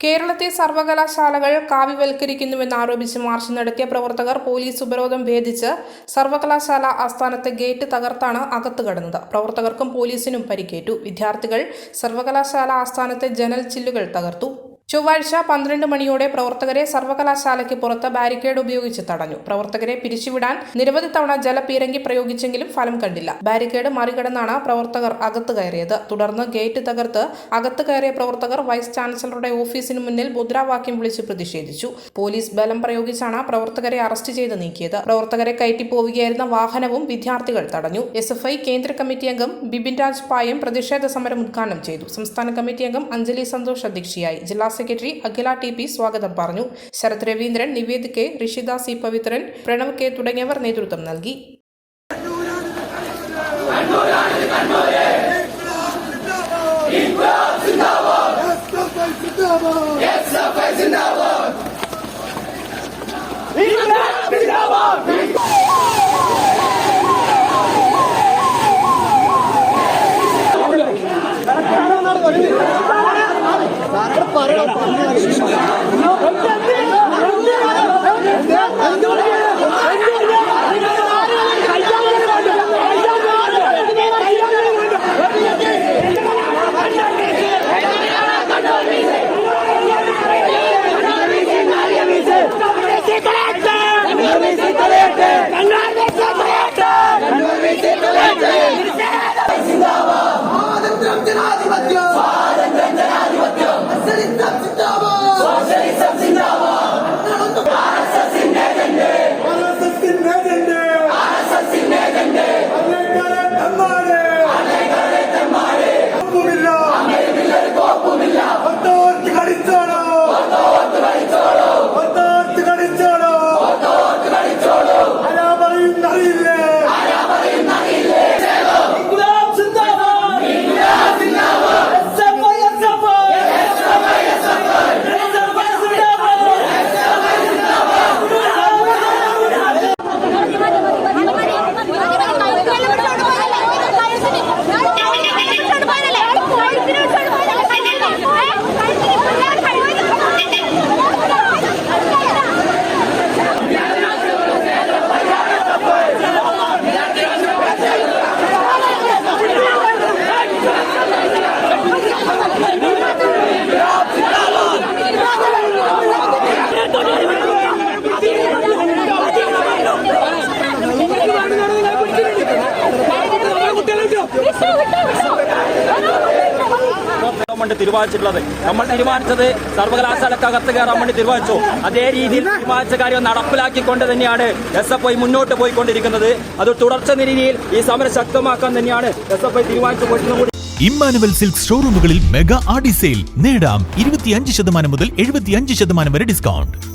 കേരളത്തെ സർവകലാശാലകൾ കാവ്യവൽക്കരിക്കുന്നുവെന്നാരോപിച്ച് മാർച്ച് നടത്തിയ പ്രവർത്തകർ പോലീസ് ഉപരോധം ഭേദിച്ച് സർവകലാശാല ആസ്ഥാനത്തെ ഗേറ്റ് തകർത്താണ് അകത്തു കടന്നത്. പ്രവർത്തകർക്കും പോലീസിനും പരിക്കേറ്റു. വിദ്യാർത്ഥികൾ സർവകലാശാല ആസ്ഥാനത്തെ ജനൽ ചില്ലുകൾ തകർത്തു. ചൊവ്വാഴ്ച പന്ത്രണ്ട് മണിയോടെ പ്രവർത്തകരെ സർവകലാശാലയ്ക്ക് പുറത്ത് ബാരിക്കേഡ് ഉപയോഗിച്ച് തടഞ്ഞു. പ്രവർത്തകരെ പിരിച്ചുവിടാൻ നിരവധി തവണ ജലപീരങ്കി പ്രയോഗിച്ചെങ്കിലും ഫലം കണ്ടില്ല. ബാരിക്കേഡ് മറികടന്നാണ് പ്രവർത്തകർ അകത്ത് കയറിയത്. തുടർന്ന് ഗേറ്റ് തകർത്ത് അകത്ത് കയറിയ പ്രവർത്തകർ വൈസ് ചാൻസലറുടെ ഓഫീസിന് മുന്നിൽ മുദ്രാവാക്യം വിളിച്ച് പ്രതിഷേധിച്ചു. പോലീസ് ബലം പ്രയോഗിച്ചാണ് പ്രവർത്തകരെ അറസ്റ്റ് ചെയ്ത് നീക്കിയത്. പ്രവർത്തകരെ കയറ്റിപ്പോവുകയായിരുന്ന വാഹനവും വിദ്യാർത്ഥികൾ തടഞ്ഞു. എസ് എഫ് ഐ കേന്ദ്ര കമ്മിറ്റി അംഗം ബിപിൻ രാജ് പായം പ്രതിഷേധ സമരം ഉദ്ഘാടനം ചെയ്തു. സംസ്ഥാന കമ്മിറ്റി അംഗം അഞ്ജലി സന്തോഷ് അധ്യക്ഷയായി. ജില്ലാ സെക്രട്ടറി അഖില ടി പി സ്വാഗതം പറഞ്ഞു Sarath Raveendran Nived K Rishitha C Pavithran Pranav K തുടങ്ങിയവർ നേതൃത്വം നൽകി 我们什么 തീരുമാനിച്ചിട്ടുള്ളത്. നമ്മൾ തീരുമാനിച്ചത് സർവകലാശാലക്കകത്ത് കയറാൻ വേണ്ടി തീരുമാനിച്ചു. അതേ രീതിയിൽ തീരുമാനിച്ച കാര്യം നടപ്പിലാക്കിക്കൊണ്ട് തന്നെയാണ് എസ് എഫ് ഐ മുന്നോട്ട് പോയിക്കൊണ്ടിരിക്കുന്നത്. അത് തുടർച്ച രീതിയിൽ ഈ സമരം ശക്തമാക്കാൻ തന്നെയാണ് എസ് എഫ് ഐ തീരുമാനിച്ചു പോയിട്ടുള്ളത് ഇമ്മാനുവൽ സിൽക്ക് ഷോറൂമുകളിൽ മെഗാ ആഡി സെയിൽ നേടാം ഇരുപത്തിയഞ്ച് ശതമാനം മുതൽ എഴുപത്തിയഞ്ച് ശതമാനം വരെ ഡിസ്കൗണ്ട്.